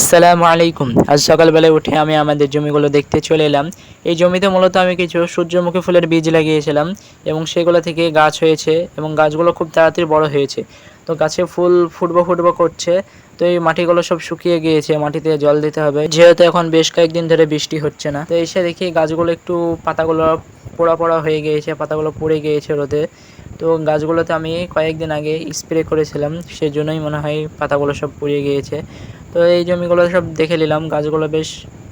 আসসালামু আলাইকুম। আজ সকালবেলায় উঠে আমি আমাদের জমিগুলো দেখতে চলে এলাম। এই জমিতে মূলত আমি কিছু সূর্যমুখী ফুলের বীজ লাগিয়েছিলাম এবং সেগুলো থেকে গাছ হয়েছে এবং গাছগুলো খুব তাড়াতাড়ি বড় হয়েছে। তো গাছে ফুল ফুটবো ফুটবো করছে। তো এই মাটিগুলো সব শুকিয়ে গিয়েছে। মাটিতে জল দিতে হবে। যেহেতু এখন বেশ কয়েকদিন ধরে বৃষ্টি হচ্ছে না। তো এসে দেখি গাছগুলো একটু পাতাগুলো পোড়া পোড়া হয়ে গিয়েছে, পাতাগুলো পুড়ে গিয়েছে রোদে। তো গাছগুলোতে আমি কয়েকদিন আগে স্প্রে করেছিলাম। সেজন্যই মনে হয় পাতাগুলো সব পুড়িয়ে গিয়েছে। তো এই জমিগুলো সব দেখে নিলাম, গাছগুলো বেশ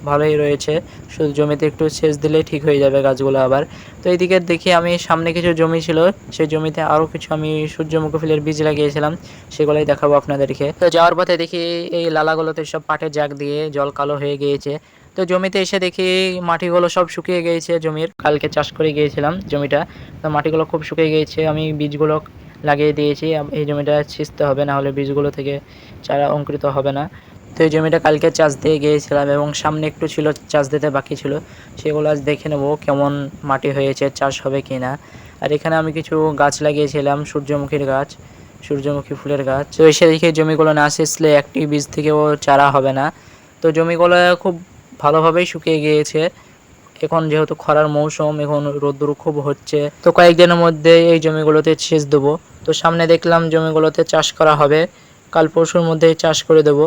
ভালোই রয়েছে। শুধু জমিতে একটু সেচ দিলেই ঠিক হয়ে যাবে গাছগুলো আবার। তো এইদিকে দেখি আমি সামনে কিছু জমি ছিল, সেই জমিতে আরও কিছু আমি সূর্যমুখী ফুলের বীজ লাগিয়েছিলাম, সেগুলোই দেখাবো আপনাদেরকে। তো যাওয়ার পথে দেখি এই লালাগুলোতে সব পাটের জাগ দিয়ে জল কালো হয়ে গিয়েছে। তো জমিতে এসে দেখি মাটিগুলো সব শুকিয়ে গিয়েছে জমির। কালকে চাষ করে গিয়েছিলাম জমিটা, তো মাটিগুলো খুব শুকিয়ে গিয়েছে, আমি বীজগুলো লাগিয়ে দিয়েছি এই জমিটা ছিঁচতে হবে না হলে বীজগুলো থেকে চারা অঙ্কুরিত হবে না। তো এই জমিটা কালকে চাষ দিয়ে গিয়েছিলাম এবং সামনে একটু ছিল, চাষ দিতে বাকি ছিল। সেগুলো আজ দেখে নেব কেমন মাটি হয়েছে, চাষ হবে কি না আর এখানে আমি কিছু গাছ লাগিয়েছিলাম, সূর্যমুখীর গাছ, সূর্যমুখী ফুলের গাছ। তো এসে দেখে জমিগুলো না শেষলে একটি বীজ থেকেও চারা হবে না। তো জমিগুলো খুব ভালোভাবেই শুকিয়ে গিয়েছে। এখন যেহেতু খরার মৌসুম, এখন রোদ্দুর খুব হচ্ছে। তো কয়েকদিনের মধ্যে এই জমিগুলোতে সেচ দেবো। তো সামনে দেখলাম জমিগুলোতে চাষ করা হবে। কাল পরশুর মধ্যে চাষ করে দেবো।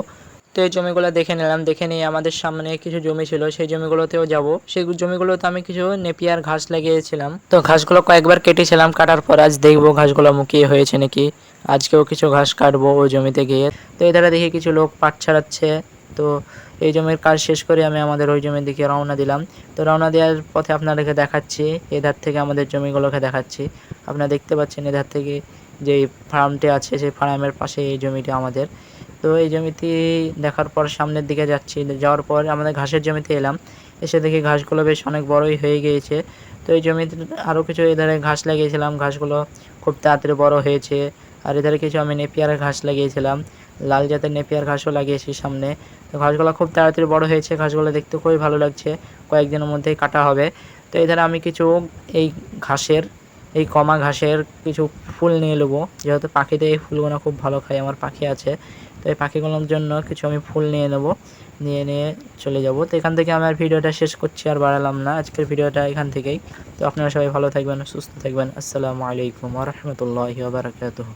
তো এই জমিগুলো দেখে নিলাম, দেখে নিয়ে আমাদের সামনে কিছু জমি ছিল, সেই জমিগুলোতেও যাব। সেই জমিগুলোতে আমি কিছু নেপিয়ার ঘাস লাগিয়েছিলাম। তো ঘাসগুলো কয়েকবার কেটেছিলাম, কাটার পর আজ দেখব ঘাসগুলো মুখিয়ে হয়েছে নাকি। আজকেও কিছু ঘাস কাটবো ওই জমিতে গিয়ে। তো এধারে দেখি কিছু লোক পাট ছাড়াচ্ছে। তো এই জমির কাজ শেষ করে আমি আমাদের ওই জমির দিকে রওনা দিলাম। তো রওনা দেওয়ার পথে আপনাদেরকে দেখাচ্ছি এধার থেকে আমাদের জমিগুলোকে দেখাচ্ছি। আপনারা দেখতে পাচ্ছেন এধার থেকে যে ফার্মটি আছে, সেই ফার্মের পাশে এই জমিটি আমাদের। তো এই জমিতে দেখার পর সামনের দিকে যাচ্ছি। যাওয়ার পর আমাদের ঘাসের জমিতে এলাম। এসে দেখি ঘাসগুলো বেশ অনেক বড়ই হয়ে গিয়েছে। তো এই জমিতে আরও কিছু এধারে ঘাস লাগিয়েছিলাম। ঘাসগুলো খুব তাড়াতাড়ি বড় হয়েছে। আর এধারে কিছু আমি নেপিয়ারের ঘাস লাগিয়েছিলাম। লাল জাতের নেপিয়ার ঘাসও লাগিয়েছি সামনে। তো ঘাসগুলো খুব তাড়াতাড়ি বড় হয়েছে। ঘাসগুলো দেখতে খুবই ভালো লাগছে। কয়েকদিনের মধ্যেই কাটা হবে। তো এধারে আমি কিছু এই ঘাসের এই কমা ঘাসের কিছু ফুল নিয়ে নেব। যেহেতু পাখিতে এই ফুলগুলো খুব ভালো খায়, আমার পাখি আছে। তো এই পাখিগুলোর জন্য কিছু আমি ফুল নিয়ে নেব, নিয়ে নিয়ে চলে যাব। তো এখান থেকে আমার ভিডিওটা শেষ করছি, আর বাড়ালাম না। আজকের ভিডিওটা এখান থেকেই। তো আপনারা সবাই ভালো থাকবেন, সুস্থ থাকবেন। আসসালামু আলাইকুম রহমতুল্লাহ বারকাতুহ।